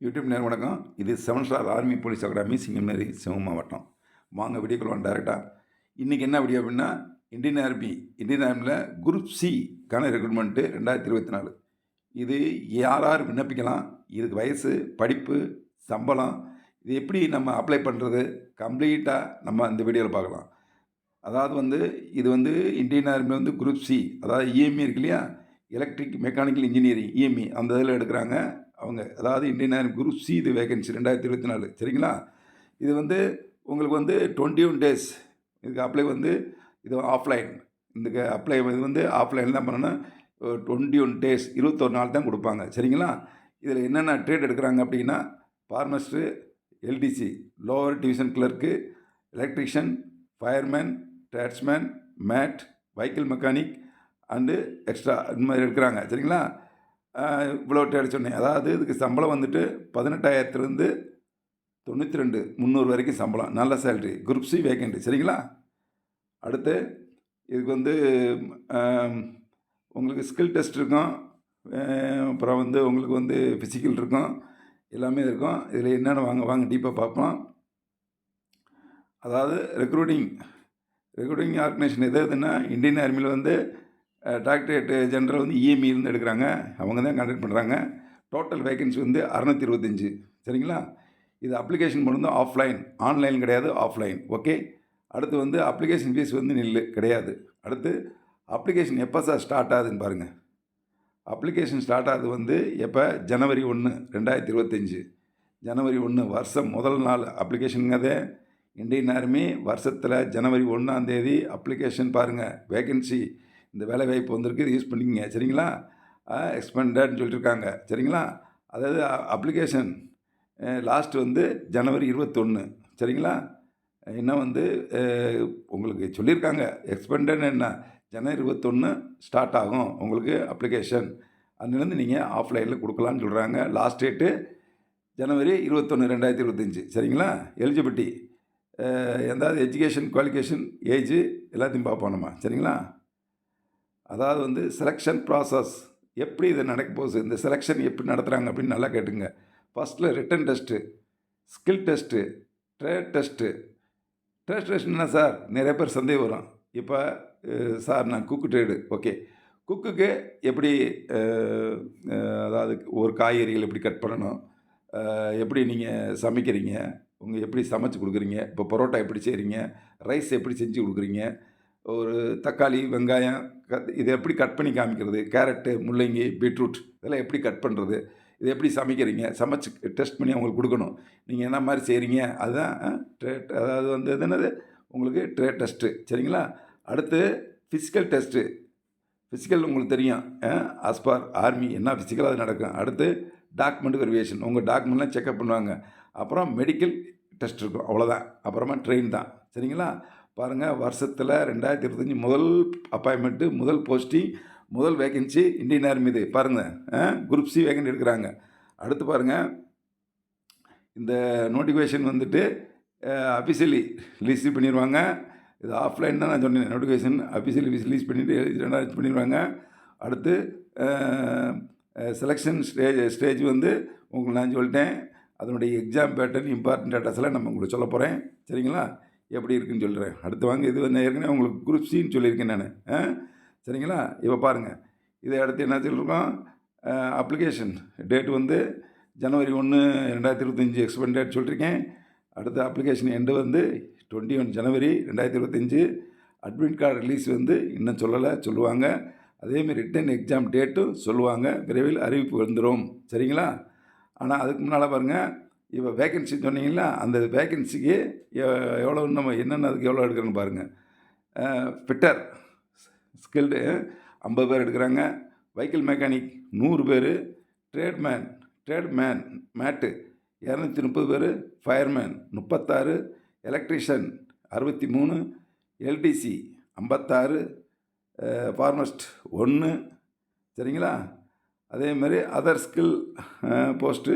YouTube நேரம் வணக்கம். இது seven star army police academy சிங்கமேரி சிவம் மாவட்டம். வாங்க வீடியோக்குள்ள டேரெக்டாக இன்றைக்கி என்ன வீடியோ அப்படின்னா இந்தியன் ஆர்மி இந்தியன் ஆர்மியில் குரூப் சிக்கான ரெக்ரூட்மெண்ட்டு ரெண்டாயிரத்தி இருபத்தி நாலு. இது யார் யார் விண்ணப்பிக்கலாம் இதுக்கு வயசு படிப்பு சம்பளம் இது எப்படி நம்ம அப்ளை பண்ணுறது கம்ப்ளீட்டாக நம்ம இந்த வீடியோவில் பார்க்கலாம். அதாவது வந்து இது வந்து இந்தியன் ஆர்மி வந்து குரூப் சி அதாவது இஎம்இ இருக்கு இல்லையா? எலக்ட்ரிக் மெக்கானிக்கல் இன்ஜினியரிங் இஎம்இ அந்த இதில் எடுக்கிறாங்க. அவங்க அதாவது இந்தியன் ஆர்மி குரூப் சி இது வேகன்சி ரெண்டாயிரத்தி இருபத்தி நாலு. சரிங்களா? இது வந்து உங்களுக்கு வந்து டுவெண்ட்டி ஒன் டேஸ் இதுக்கு அப்ளை வந்து இது ஆஃப்லைன் இதுக்கு அப்ளை இது வந்து ஆஃப்லைன் தான் பண்ணணும். டுவெண்ட்டி ஒன் டேஸ் இருபத்தொரு நாள் தான் கொடுப்பாங்க. சரிங்களா? இதில் என்னென்ன ட்ரேட் எடுக்கிறாங்க அப்படின்னா pharmacist LDC lower division clerk electrician fireman tradesman mate vehicle mechanic and extra இந்த மாதிரி எடுக்கிறாங்க. சரிங்களா? இவ்வளோ டேட் சொன்னேன். அதாவது இதுக்கு சம்பளம் வந்துட்டு பதினெட்டாயிரத்துலேருந்து தொண்ணூற்றி ரெண்டு முந்நூறு வரைக்கும் சம்பளம். நல்ல சேல்ரி குரூப் சி வேகண்ட்டு சரிங்களா? அடுத்து இதுக்கு வந்து உங்களுக்கு ஸ்கில் டெஸ்ட் இருக்கும். அப்புறம் வந்து உங்களுக்கு வந்து ஃபிசிக்கல் இருக்கும். எல்லாமே இருக்கும். இதில் என்னென்ன வாங்க வாங்க டீப்பாக பார்ப்போம். அதாவது ரெக்ரூட்டிங் ரெக்ரூட்டிங் ஆர்கனைசேஷன் எது எதுன்னா இந்தியன் ஆர்மியில் வந்து டாக்டரேட் ஜென்ரல் வந்து இஎம்இலேருந்து எடுக்கிறாங்க. அவங்க தான் கண்டக்ட் பண்ணுறாங்க டோட்டல் வேகன்சி வந்து அறநூற்றி இருபத்தஞ்சி. சரிங்களா? இது அப்ளிகேஷன் பண்ணுறது ஆஃப்லைன் ஆன்லைன் கிடையாது ஆஃப்லைன் ஓகே அடுத்து வந்து அப்ளிகேஷன் ஃபீஸ் வந்து நில்லு கிடையாது. அடுத்து அப்ளிகேஷன் எப்போ சார் ஸ்டார்ட் ஆகுதுன்னு பாருங்கள் அப்ளிகேஷன் ஸ்டார்ட் ஆகுது வந்து எப்போ? ஜனவரி ஒன்று ரெண்டாயிரத்தி இருபத்தஞ்சி. ஜனவரி ஒன்று வருஷம் முதல் நாள் அப்ளிகேஷனுங்கிறதே இந்தியன் ஆர்மி வருஷத்தில் ஜனவரி ஒன்றாம் தேதி அப்ளிகேஷன் பாருங்கள் வேகன்சி இந்த வேலை வாய்ப்பு வந்திருக்கு இது யூஸ் பண்ணிக்கங்க. சரிங்களா? எக்ஸ்பெண்டட்னு சொல்லியிருக்காங்க சரிங்களா? அதாவது அப்ளிகேஷன் லாஸ்ட் வந்து ஜனவரி இருபத்தொன்று சரிங்களா? இன்னும் வந்து உங்களுக்கு சொல்லியிருக்காங்க எக்ஸ்பெண்டட் என்ன? ஜனவரி இருபத்தொன்று ஸ்டார்ட் ஆகும் உங்களுக்கு அப்ளிகேஷன் அதுலேருந்து நீங்கள் ஆஃப்லைனில் கொடுக்கலான்னு சொல்கிறாங்க லாஸ்ட் டேட்டு ஜனவரி இருபத்தொன்று ரெண்டாயிரத்தி இருபத்தஞ்சி. சரிங்களா? எலிஜிபிலிட்டி எந்தாவது எஜுகேஷன் குவாலிஃபிகேஷன் ஏஜ் எல்லாத்தையும் பார்ப்போம் நம்ம. சரிங்களா? அதாவது வந்து செலெக்ஷன் ப்ராசஸ் எப்படி இது நடக்க போகுது? இந்த செலெக்ஷன் எப்படி நடத்துகிறாங்க அப்படின்னு நல்லா கேட்டுங்க. ஃபஸ்ட்டில் written test skill test trade test trade test என்ன சார்? நிறைய பேர் சந்தேகம் வரும். இப்போ சார் நான் குக்கு ட்ரேடு ஓகே குக்குக்கு எப்படி அதாவது ஒரு காய்கறிகள் எப்படி கட் பண்ணணும்? எப்படி நீங்கள் சமைக்கிறீங்க? உங்கள் எப்படி சமைச்சு கொடுக்குறீங்க? இப்போ பரோட்டா எப்படி செய்கிறீங்க ரைஸ் எப்படி செஞ்சு கொடுக்குறீங்க? ஒரு தக்காளி வெங்காயம் கத் இதை எப்படி கட் பண்ணி காமிக்கிறது? கேரட்டு முள்ளங்கி பீட்ரூட் இதெல்லாம் எப்படி கட் பண்ணுறது இதை எப்படி சமைக்கிறீங்க? சமைச்சு டெஸ்ட் பண்ணி அவங்களுக்கு கொடுக்கணும். நீங்கள் என்ன மாதிரி செய்கிறீங்க அதுதான் ட்ரேட் அதாவது வந்து இது என்னது? உங்களுக்கு ட்ரே டெஸ்ட்டு சரிங்களா? அடுத்து ஃபிசிக்கல் டெஸ்ட்டு ஃபிசிக்கல் உங்களுக்கு தெரியும். ஆஸ்பார் ஆர்மி என்ன ஃபிசிக்கலாக அது நடக்கும். அடுத்து டாக்குமெண்ட் வெரிவேஷன் உங்கள் டாக்குமெண்ட்லாம் செக்அப் பண்ணுவாங்க. அப்புறம் மெடிக்கல் டெஸ்ட் இருக்கும். அவ்வளோதான் அப்புறமா ட்ரெயின் தான். சரிங்களா? பாருங்கள் வருஷத்தில் ரெண்டாயிரத்தி இருபத்தஞ்சி முதல் அப்பாயின்மெண்ட்டு முதல் போஸ்டிங் முதல் வேகன்சி இந்தியன் ஆர்மி இது பாருங்கள் குரூப் சி வேகன்ட் எடுக்கிறாங்க. அடுத்து பாருங்கள் இந்த நோட்டிஃபிகேஷன் வந்துட்டு அஃபிஷியலி ரிலீஸ் பண்ணிடுவாங்க இது ஆஃப்லைன் தான் நான் சொன்னேன் நோட்டிஃபிகேஷன் அஃபிஷியலி ரிலீஸ் பண்ணிவிட்டு ரெண்டாயிரத்தி பண்ணிடுவாங்க அடுத்து செலெக்ஷன் ஸ்டேஜ் ஸ்டேஜ் வந்து உங்களுக்கு நான் சொல்லிட்டேன். அதனுடைய எக்ஸாம் பேட்டர்ன் இம்பார்ட்டன்ட் டேட்டாஸ்லாம் நம்ம உங்களுக்கு சொல்ல போகிறேன் சரிங்களா? எப்படி இருக்குன்னு சொல்கிறேன் அடுத்து வாங்க இது வந்து ஏற்கனவே உங்களுக்கு குரூப் சின்னு சொல்லியிருக்கேன் நான். சரிங்களா? இப்போ பாருங்கள் இதை அடுத்து என்ன சொல்லியிருக்கோம் அப்ளிகேஷன் டேட் வந்து ஜனவரி ஒன்று ரெண்டாயிரத்தி இருபத்தஞ்சி எக்ஸ்பெண்ட் டேட் சொல்லியிருக்கேன் அடுத்த அப்ளிகேஷன் எண்டு வந்து டுவெண்ட்டி ஒன் ஜனவரி ரெண்டாயிரத்தி இருபத்தஞ்சி அட்மிட் கார்டு ரிலீஸ் வந்து இன்னும் சொல்லலை சொல்லுவாங்க. அதேமாரி ரிட்டன் எக்ஸாம் டேட்டும் சொல்லுவாங்க. விரைவில் அறிவிப்பு வந்துடும் சரிங்களா? ஆனால் அதுக்கு முன்னால் பாருங்கள் இப்போ வேகன்சி சொன்னீங்களா அந்த வேகன்சிக்கு எவ்வளோ நம்ம என்னென்ன அதுக்கு எவ்வளோ எடுக்கிறோன்னு பாருங்கள் ஃபிட்டர் ஸ்கில்டு ஐம்பது பேர் எடுக்கிறாங்க. வெஹிக்கிள் மெக்கானிக் நூறு பேர். ட்ரேட்மேன் ட்ரேட்மேன் மேட்டு இரநூத்தி முப்பது பேர். ஃபயர்மேன் முப்பத்தாறு. எலக்ட்ரிஷியன் அறுபத்தி மூணு. எல்டிசி ஐம்பத்தாறு. ஃபார்மஸ்ட் ஒன்று சரிங்களா? அதே மாதிரி other skill post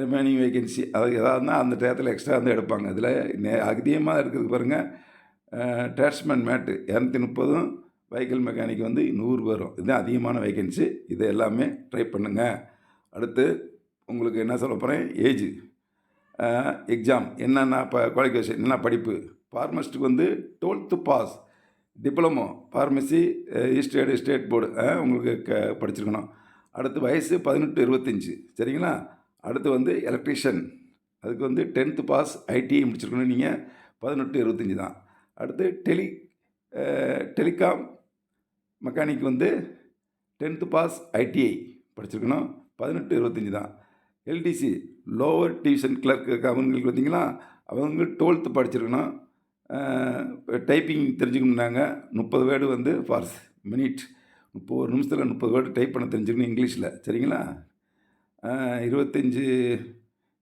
remaining vacancy அது ஏதாவதுனா அந்த டயத்தில் எக்ஸ்ட்ரா வந்து எடுப்பாங்க. இதில் அதிகமாக இருக்கிறது பாருங்கள் டேட்ஸ்மேன் மேட்டு இரநூத்தி முப்பதும் வெஹிக்கிள் மெக்கானிக் வந்து நூறு வரும் இதுதான் அதிகமான வேகன்சி இது எல்லாமே ட்ரை பண்ணுங்கள் அடுத்து உங்களுக்கு என்ன சொல்ல போகிறேன் ஏஜ் எக்ஸாம் என்னென்ன இப்போ குவாலிஃபிகேஷன் என்ன படிப்பு? ஃபார்மஸ்ட்டுக்கு வந்து டுவெல்த்து பாஸ் டிப்ளமோ ஃபார்மசி ஈஸ்டேடு ஸ்டேட் போர்டு உங்களுக்கு க படிச்சிருக்கணும். அடுத்து வயசு பதினெட்டு இருபத்தஞ்சி. சரிங்களா? அடுத்து வந்து எலக்ட்ரிஷியன் அதுக்கு வந்து டென்த்து பாஸ் ஐடிஐ முடிச்சிருக்கணும். நீங்கள் பதினெட்டு இருபத்தஞ்சி தான். அடுத்து டெலி டெலிகாம் மெக்கானிக் வந்து டென்த்து பாஸ் ஐடிஐ படிச்சிருக்கணும். பதினெட்டு இருபத்தஞ்சி தான். எல்டிசி லோவர் டிவிஷன் கிளர்க் அவங்களுக்கு பார்த்தீங்களா அவங்க டுவெல்த்து படிச்சிருக்கணும். டைப்பிங் தெரிஞ்சுக்கணுன்னாங்க முப்பது வேர்டு வந்து ஃபார்ஸ் மினிட் முப்பது ஒரு நிமிஷத்தில் முப்பது வேர்டு டைப் பண்ண தெரிஞ்சுக்கணும் இங்கிலீஷில். சரிங்களா? இருபத்தஞ்சி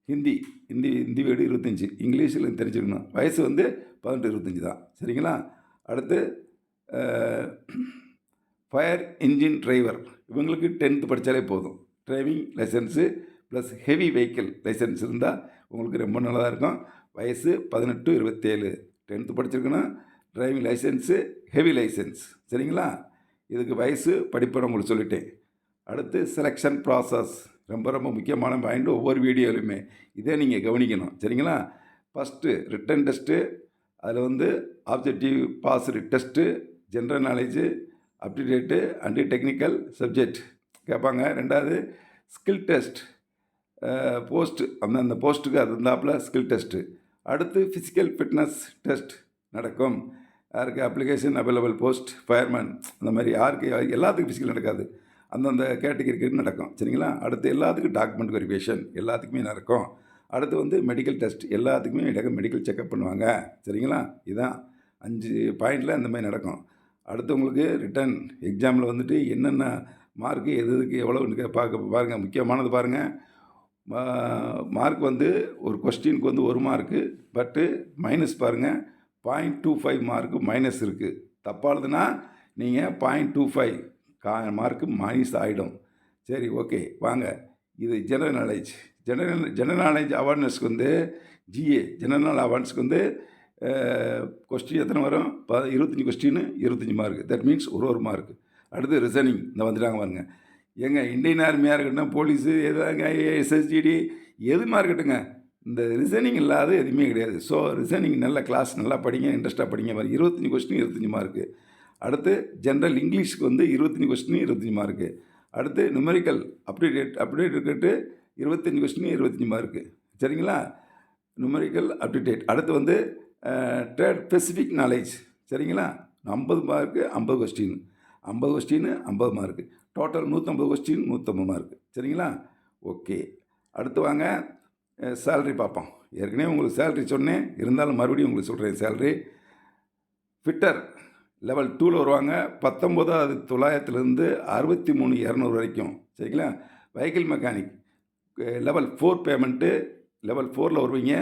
ஹிந்தி ஹிந்தி ஹிந்தி வேர்டு இருபத்தஞ்சி. இங்கிலீஷில் தெரிஞ்சுக்கணும். வயசு வந்து பதினெட்டு இருபத்தஞ்சி தான். சரிங்களா? அடுத்து ஃபயர் இன்ஜின் டிரைவர் இவங்களுக்கு டென்த்து படித்தாலே போதும். Driving licence plus heavy vehicle licence இருந்தால் உங்களுக்கு ரொம்ப நல்லதாக இருக்கும். வயசு பதினெட்டு இருபத்தேழு. டென்த்து படிச்சிருக்கணும். டிரைவிங் லைசன்ஸு ஹெவி லைசன்ஸ் சரிங்களா? இதுக்கு வயசு படிப்பை உங்களுக்கு சொல்லிட்டேன். அடுத்து செலெக்ஷன் ப்ராசஸ் ரொம்ப ரொம்ப முக்கியமான பாயிண்ட் ஒவ்வொரு வீடியோலையுமே. இதே நீங்கள் கவனிக்கணும். சரிங்களா? ஃபஸ்ட்டு ரிட்டன் டெஸ்ட்டு அதில் வந்து objective pass test general knowledge up to date and technical subject கேட்பாங்க. ரெண்டாவது ஸ்கில் டெஸ்ட் போஸ்ட்டு அந்த அந்த போஸ்ட்டுக்கு அது இருந்தாப்புல ஸ்கில் டெஸ்ட்டு அடுத்து ஃபிசிக்கல் ஃபிட்னஸ் டெஸ்ட் நடக்கும். யாருக்கு? அப்ளிகேஷன் அவைலபிள் போஸ்ட் ஃபயர்மேன் அந்த மாதிரி யாருக்கு? எல்லாத்துக்கும் ஃபிசிக்கல் நடக்காது. அந்தந்த கேட்டகரிக்கு நடக்கும். சரிங்களா? அடுத்து எல்லாத்துக்கும் டாக்குமெண்ட் வெரிஃபிகேஷன் எல்லாத்துக்குமே நடக்கும் அடுத்து வந்து மெடிக்கல் டெஸ்ட் எல்லாத்துக்குமே மெடிக்கல் செக்கப் பண்ணுவாங்க. சரிங்களா? இதுதான் அஞ்சு பாயிண்டில் அந்த மாதிரி நடக்கும். அடுத்து உங்களுக்கு ரிட்டன் எக்ஸாமில் வந்துட்டு என்னென்ன மார்க்கு எது எதுக்கு எவ்வளோன்னு பார்க்க பாருங்கள் முக்கியமானது பாருங்கள் மார்க் வந்து ஒரு கொஸ்டினுக்கு வந்து ஒரு மார்க்கு பட்டு மைனஸ் பாருங்கள் point two five mark minus இருக்குது தப்பானதுன்னா நீங்கள் பாயிண்ட் டூ ஃபைவ் கா மார்க்கு மைனஸ் ஆகிடும் சரி ஓகே வாங்க. இது general knowledge general general knowledge அவேர்னஸ்க்கு வந்து ஜிஏ ஜெனரல் அவேர்னஸ்க்கு வந்து கொஸ்டின் எத்தனை வரும்? ப இருபத்தஞ்சி கொஸ்டின் இருபத்தஞ்சி மார்க் தட் மீன்ஸ் ஒரு ஒரு மார்க் அடுத்து ரிசனிங் இந்த வந்துட்டாங்க பாருங்க. ஏங்க இந்தியன் ஆர்மியாக இருக்கட்டும் போலீஸு எதாங்க எஸ்எஸ்ஜிடி எதுமா இருக்கட்டுங்க இந்த ரிசனிங் இல்லாத எதுவுமே கிடையாது. ஸோ ரிசனிங் நல்ல கிளாஸ் நல்லா படிங்க இன்ட்ரெஸ்ட்டாக படிங்க. மாதிரி இருபத்தஞ்சி கொஸ்டின் இருபத்தஞ்சி மார்க்கு அடுத்து ஜென்ரல் இங்கிலீஷ்க்கு வந்து இருபத்தஞ்சி கொஸ்டின் இருபத்தஞ்சி மார்க்கு அடுத்து நியூமரிக்கல் அப்டேட் அப்டேட் இருக்கிட்டு இருபத்தஞ்சி கொஸ்டின் இருபத்தஞ்சி மார்க்கு சரிங்களா? நியூமரிக்கல் அப்டேட் அடுத்து வந்து ட்ரேட் ஸ்பெசிஃபிக் நாலேஜ் சரிங்களா? ஐம்பது மார்க்கு ஐம்பது கொஸ்டின் ஐம்பது கொஸ்டின் ஐம்பது மார்க்கு டோட்டல் நூற்றம்பது கொஸ்டின் நூற்றம்பது மார்க்கு சரிங்களா? ஓகே அடுத்து வாங்க சேல்ரி பார்ப்போம். ஏற்கனவே உங்களுக்கு சேல்ரி சொன்னேன். இருந்தாலும் மறுபடியும் உங்களுக்கு சொல்கிறேன் சேல்ரி ஃபிட்டர் லெவல் டூவில் வருவாங்க. பத்தொம்போதாவது தொள்ளாயிரத்துலேருந்து அறுபத்தி மூணு இரநூறு வரைக்கும். சரிங்களா? Vehicle mechanic level four payment level ஃபோரில் வருவீங்க.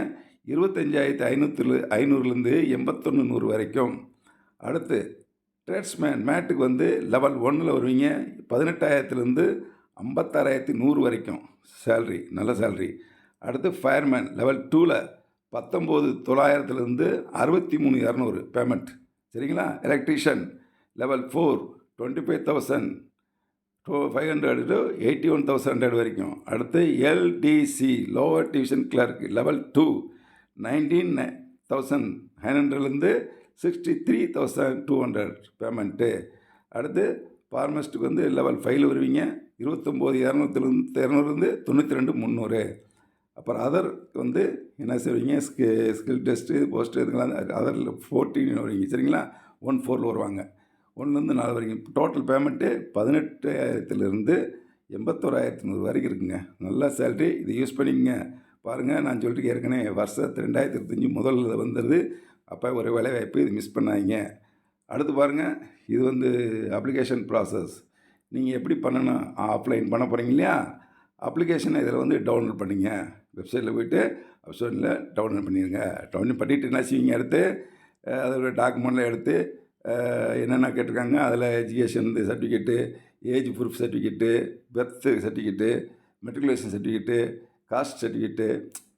இருபத்தஞ்சாயிரத்து ஐநூற்று ஐநூறுலேருந்து எண்பத்தொன்று நூறு வரைக்கும். அடுத்து ட்ரேட்ஸ்மேன் மேட்டுக்கு வந்து லெவல் ஒன்னில் வருவீங்க. பதினெட்டாயிரத்துலேருந்து ஐம்பத்தாறாயிரத்தி நூறு வரைக்கும். சேல்ரி நல்ல சேல்ரி அடுத்து ஃபயர்மேன் லெவல் டூவில் பத்தொம்போது தொள்ளாயிரத்துலேருந்து அறுபத்தி மூணு இரநூறு பேமெண்ட் சரிங்களா? Electrician level four twenty five thousand two five hundred to eighty one thousand hundred வரைக்கும் அடுத்து LDC lower division clerk level two nineteen thousand nine ஹண்ட்ரட்லேருந்து sixty three thousand two hundred payment அடுத்து ஃபார்மஸ்ட்டுக்கு வந்து லெவல் ஃபைவ்ல வருவீங்க. இருபத்தொம்போது இரநூத்துலேருந்து இரநூறுலேருந்து தொண்ணூற்றி ரெண்டு முந்நூறு. அப்புறம் அதர் வந்து என்ன செய்வீங்க ஸ்கி ஸ்கில் டெஸ்ட்டு போஸ்ட்டு இதுக்கெல்லாம் அதரில் ஃபோர்டீன் வருவீங்க. சரிங்களா? ஒன் ஃபோரில் வருவாங்க. ஒன்றுலேருந்து நாலு வரைக்கும். டோட்டல் பேமெண்ட்டு பதினெட்டாயிரத்துலேருந்து எண்பத்தோராயிரத்து நூறு வரைக்கும் இருக்குங்க. நல்ல சேல்ரி இதை யூஸ் பண்ணிக்கங்க. பாருங்கள் நான் சொல்லிட்டு ஏற்கனவே வருஷத்து ரெண்டாயிரத்தி இருபத்தஞ்சி முதல்ல வந்துடுது அப்போ ஒரு வேலை வாய்ப்பு இது மிஸ் பண்ணாதீங்க. அடுத்து பாருங்கள் இது வந்து அப்ளிகேஷன் ப்ராசஸ் நீங்கள் எப்படி பண்ணணும்? ஆஃப்லைன் பண்ண போகிறீங்க இல்லையா? அப்ளிகேஷனை இதில் வந்து டவுன்லோட் பண்ணிங்க. வெப்சைட்டில் போய்ட்டு வெப்சைட்டில் டவுன்லோட் பண்ணிடுங்க டவுன்லோட் பண்ணிவிட்டு என்ன செய்வீங்க எடுத்து அதோட டாக்குமெண்ட்லாம் எடுத்து என்னென்ன கேட்டிருக்காங்க அதில் education certificate age proof certificate birth certificate matriculation certificate caste certificate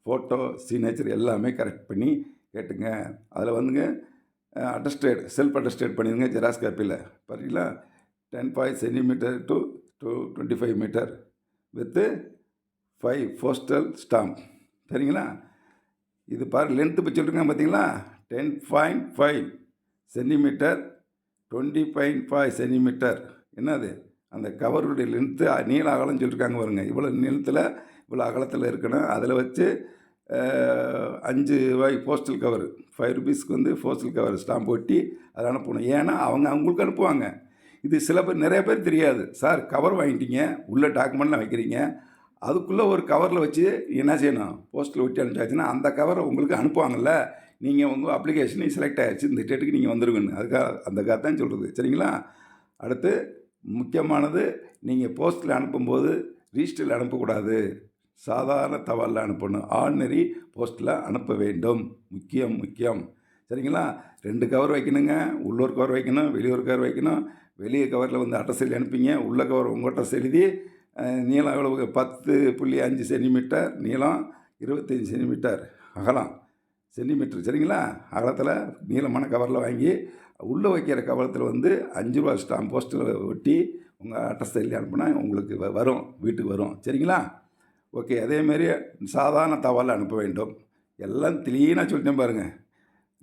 photo signature எல்லாமே கரெக்ட் பண்ணி கேட்டுங்க. அதில் வந்துங்க அட்டஸ்டேட் செல்ஃப் அட்டஸ்டேட் பண்ணிடுங்க ஜெராக்ஸ் காப்பியில். பார்த்தீங்களா? Ten five centimetre to two twenty five metre. With five postal stamp. சரிங்களா? இது பாரு லென்த்து இப்போ சொல்லிருக்காங்க பார்த்தீங்களா ten point five centimetre twenty point five centimetre என்னது? அந்த கவருடைய லென்த்து நீள அகலம் சொல்லியிருக்காங்க பாருங்க. இவ்வளோ நீளத்தில் இவ்வளோ அகலத்தில் இருக்கணும். அதில் வச்சு அஞ்சு ரூபாய் போஸ்டல் கவர் ஃபைவ் ருபீஸ்க்கு வந்து போஸ்டல் கவர் ஸ்டாம்ப் ஒட்டி அதை அனுப்பணும். ஏன்னா அவங்க அவங்களுக்கு அனுப்புவாங்க. இது சில பேர் நிறைய பேர் தெரியாது. சார் கவர் வாங்கிட்டீங்க உள்ள டாக்குமெண்ட்லாம் வைக்கிறீங்க. அதுக்குள்ளே ஒரு கவரில் வச்சு என்ன செய்யணும்? போஸ்ட்டில் ஒட்டி அனுப்பிச்சாச்சுன்னா அந்த கவரை உங்களுக்கு அனுப்புவாங்கல்ல. நீங்கள் உங்கள் அப்ளிகேஷன் செலக்ட் ஆகிடுச்சு இந்த டேட்டுக்கு நீங்கள் வந்துருங்கன்னு. அதுக்காக அந்த தான் சொல்கிறது சரிங்களா? அடுத்து முக்கியமானது நீங்கள் போஸ்ட்டில் அனுப்பும்போது ரீஸ்டில் அனுப்பக்கூடாது. சாதாரண தவாலில் அனுப்பணும். ஆர்டினரி போஸ்ட்டில் அனுப்ப வேண்டும். முக்கியம் முக்கியம். சரிங்களா? ரெண்டு கவர் வைக்கணுங்க. உள்ளூர் கவர் வைக்கணும் வெளியூர் கவர் வைக்கணும். வெளியே கவரில் வந்து அட்ரஸ் எழுதி அனுப்பிங்க. உள்ள கவர் உங்கள் அட்ரஸ் எழுதி நீளம் எவ்வளவு? பத்து புள்ளி அஞ்சு சென்டிமீட்டர் நீளம் இருபத்தஞ்சி சென்டிமீட்டர் அகலம். சென்டிமீட்டர் சரிங்களா? அகலத்தில் நீளமான கவரில் வாங்கி உள்ளே வைக்கிற கவலத்தில் வந்து அஞ்சு ரூபா ஸ்டாம்ப் போஸ்ட்டில் ஒட்டி உங்கள் அட்ரஸ் எழுதி அனுப்புனா உங்களுக்கு வ- வரும். வீட்டுக்கு வரும். சரிங்களா? ஓகே. அதேமாரி சாதாரண தவாலில் அனுப்ப வேண்டும். எல்லாம் க்ளீனாக சொல்லிட்டேன் பாருங்கள்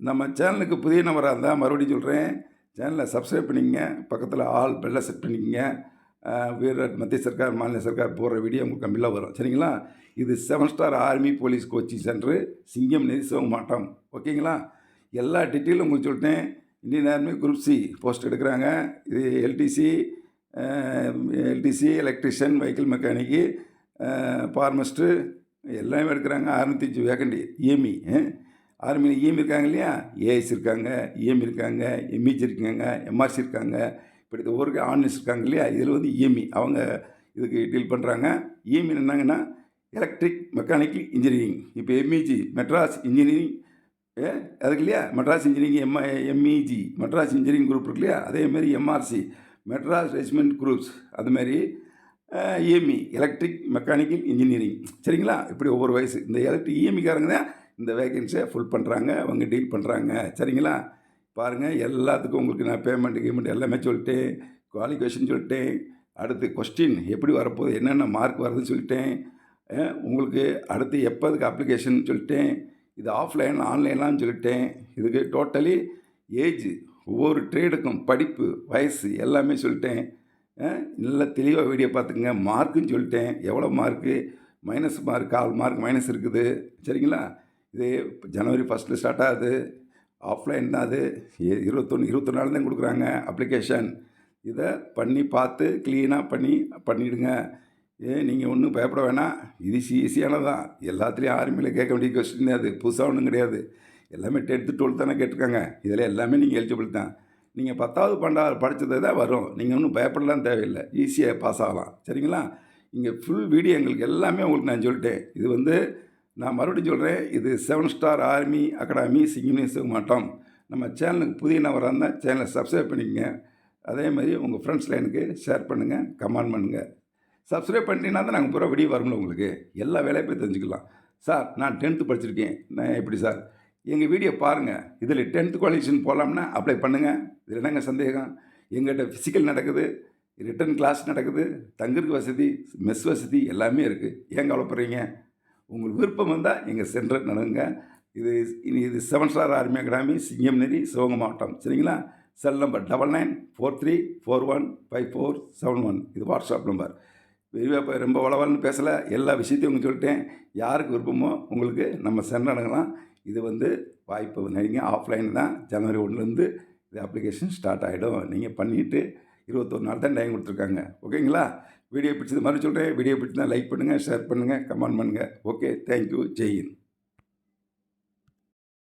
நம்ம சேனலுக்கு புதிய நபராக இருந்தால் மறுபடியும் சொல்கிறேன் சேனலை சப்ஸ்கிரைப் பண்ணிக்கங்க. பக்கத்தில் ஆல் பெல்லை செட் பண்ணிக்கங்க. வீரர் வீர மத்திய சர்க்கார் மாநில சர்க்கார் போடுற வீடியோ உங்களுக்கு கம்மியில் வரும். சரிங்களா? இது seven star army police coaching centre சிங்கம் நெறி மாட்டோம் ஓகேங்களா? எல்லா டீட்டெயிலும் உங்களுக்கு சொல்லிட்டேன். Indian army group C post எடுக்கிறாங்க. இது LDC LDC electrician vehicle mechanic pharmacist எல்லாமே எடுக்கிறாங்க. அறுநூத்தஞ்சு வேகண்டி இஎம்இ ஆர்மியில் இஎம் இருக்காங்க இல்லையா? ஏஎஸ் இருக்காங்க இஎம் இருக்காங்க எம்இஜி இருக்காங்க எம்ஆர்சி இருக்காங்க. இப்படி இந்த ஒவ்வொரு ஆன்லைன்ஸ் இருக்காங்க இல்லையா? இதில் வந்து இஎம்இ அவங்க இதுக்கு டீல் பண்ணுறாங்க இஎம்இ என்னங்கன்னா எலக்ட்ரிக் மெக்கானிக்கல் இன்ஜினியரிங் இப்போ எம்இஜி மெட்ராஸ் இன்ஜினியரிங் அதுக்கு இல்லையா? Madras engineering M MEG Madras engineering group இருக்கு இல்லையா? அதேமாரி எம்ஆர்சி மெட்ராஸ் ரெஜிமெண்ட் குரூப்ஸ் அதுமாரி இஎம்இ எலக்ட்ரிக் மெக்கானிக்கல் இன்ஜினியரிங் சரிங்களா? இப்படி ஒவ்வொரு வயசு. இந்த எலக்ட்ரிக் இஎம்இக்காரங்க தான் இந்த வேகன்சியை ஃபுல் பண்ணுறாங்க அவங்க டீல் பண்ணுறாங்க சரிங்களா? பாருங்கள் எல்லாத்துக்கும் உங்களுக்கு நான் பேமெண்ட் கீமெண்ட் எல்லாமே சொல்லிட்டேன். குவாலிஃபிகேஷன் சொல்லிட்டேன். அடுத்து கொஸ்டின் எப்படி வரப்போகுது என்னென்ன மார்க் வருதுன்னு சொல்லிட்டேன். உங்களுக்கு அடுத்து எப்போ அதுக்கு அப்ளிகேஷன் சொல்லிட்டேன். இது ஆஃப்லைன் ஆன்லைன்லாம் சொல்லிட்டேன். இதுக்கு டோட்டலி ஏஜ் ஒவ்வொரு ட்ரேடுக்கும் படிப்பு வயசு எல்லாமே சொல்லிட்டேன். நல்லா நல்ல தெளிவாக வீடியோ பார்த்துக்குங்க. மார்க்குன்னு சொல்லிட்டேன். எவ்வளோ மார்க்கு மைனஸ் மார்க் கால் மார்க் மைனஸ் இருக்குது. சரிங்களா? இது ஜனவரி ஃபஸ்ட்டில் ஸ்டார்ட் ஆகுது. ஆஃப்லைன் தான் அது. இருபத்தொன்று இருபத்தொன்று நாள் தான் கொடுக்குறாங்க அப்ளிகேஷன் இதை பண்ணி பார்த்து க்ளீனாக பண்ணி பண்ணிவிடுங்க ஏ நீங்கள் ஒன்றும் பயப்பட வேணாம். இது ஈஸியானதான் எல்லாத்துலேயும் ஆர்மியில் கேட்க வேண்டிய கொஸ்டின் அது. புதுசாக ஒன்றும் கிடையாது. எல்லாமே டென்த்து டுவெல்த் தானே கேட்டிருக்காங்க. இதில் எல்லாமே நீங்கள் எலிஜிபிள் தான். நீங்கள் பத்தாவது பன்னெண்டாவது படித்தது தான் வரும். நீங்கள் ஒன்றும் பயப்படலாம் தேவையில்லை. ஈஸியாக பாஸ் ஆகலாம். சரிங்களா? இங்கே ஃபுல் வீடியோ எங்களுக்கு எல்லாமே உங்களுக்கு நான் சொல்லிட்டேன். இது வந்து நான் மறுபடியும் சொல்கிறேன் இது செவன் ஸ்டார் ஆர்மி அகாடமி சிங்கினேஸ் மாட்டோம். நம்ம சேனலுக்கு புதிய நபராக இருந்தால் சேனலை சப்ஸ்கிரைப் பண்ணிக்கங்க. அதே மாதிரி உங்கள் ஃப்ரெண்ட்ஸ் லைனுக்கு ஷேர் பண்ணுங்கள் கமெண்ட் பண்ணுங்கள் சப்ஸ்கிரைப் பண்ணிட்டீங்கன்னா தான் நாங்கள் பூரா வீடியோ வரும்ல உங்களுக்கு. எல்லா வேலையை போய் தெரிஞ்சுக்கலாம். சார் நான் டென்த்து படிச்சிருக்கேன். நான் எப்படி சார் எங்கள் வீடியோ பாருங்கள் இதில் டென்த்து குவாலிஃபிகேஷன் போகலாம்னா அப்ளை பண்ணுங்கள் இதில் என்னங்க சந்தேகம்? எங்கிட்ட ஃபிசிக்கல் நடக்குது ரிட்டன் கிளாஸ் நடக்குது தங்குறதுக்கு வசதி மெஸ் வசதி எல்லாமே இருக்குது ஏன் கவலைப்படுறீங்க? உங்களுக்கு விருப்பம் வந்தால் எங்கள் சென்று நடுங்க. இது இனி இது செவன் ஸ்டார் ஆர்மி அகாடமி சிங்கம் நெறி சிவகங்கை மாவட்டம். சரிங்களா? Cell number double nine four three four one five four seven one. இது வாட்ஸ்அப் நம்பர். விரிவாக இப்போ ரொம்ப வளவலன்னு பேசலை. எல்லா விஷயத்தையும் உங்களுக்கு சொல்லிட்டேன். யாருக்கு விருப்பமோ உங்களுக்கு நம்ம சென்று அணுகலாம் இது வந்து வாய்ப்பு நீங்கள் ஆஃப்லைன் தான். ஜனவரி ஒன்றுலேருந்து இது அப்ளிகேஷன் ஸ்டார்ட் ஆகிடும் நீங்கள் பண்ணிவிட்டு இருபத்தொரு நாள் தான் டைம் கொடுத்துருக்காங்க. ஓகேங்களா? வீடியோ பிடிச்சது மாதிரி சொல்கிறேன் வீடியோ பிடிச்சா லைக் பண்ணுங்கள் ஷேர் பண்ணுங்கள் கமெண்ட் பண்ணுங்கள் ஓகே தேங்க்யூ ஜெயின்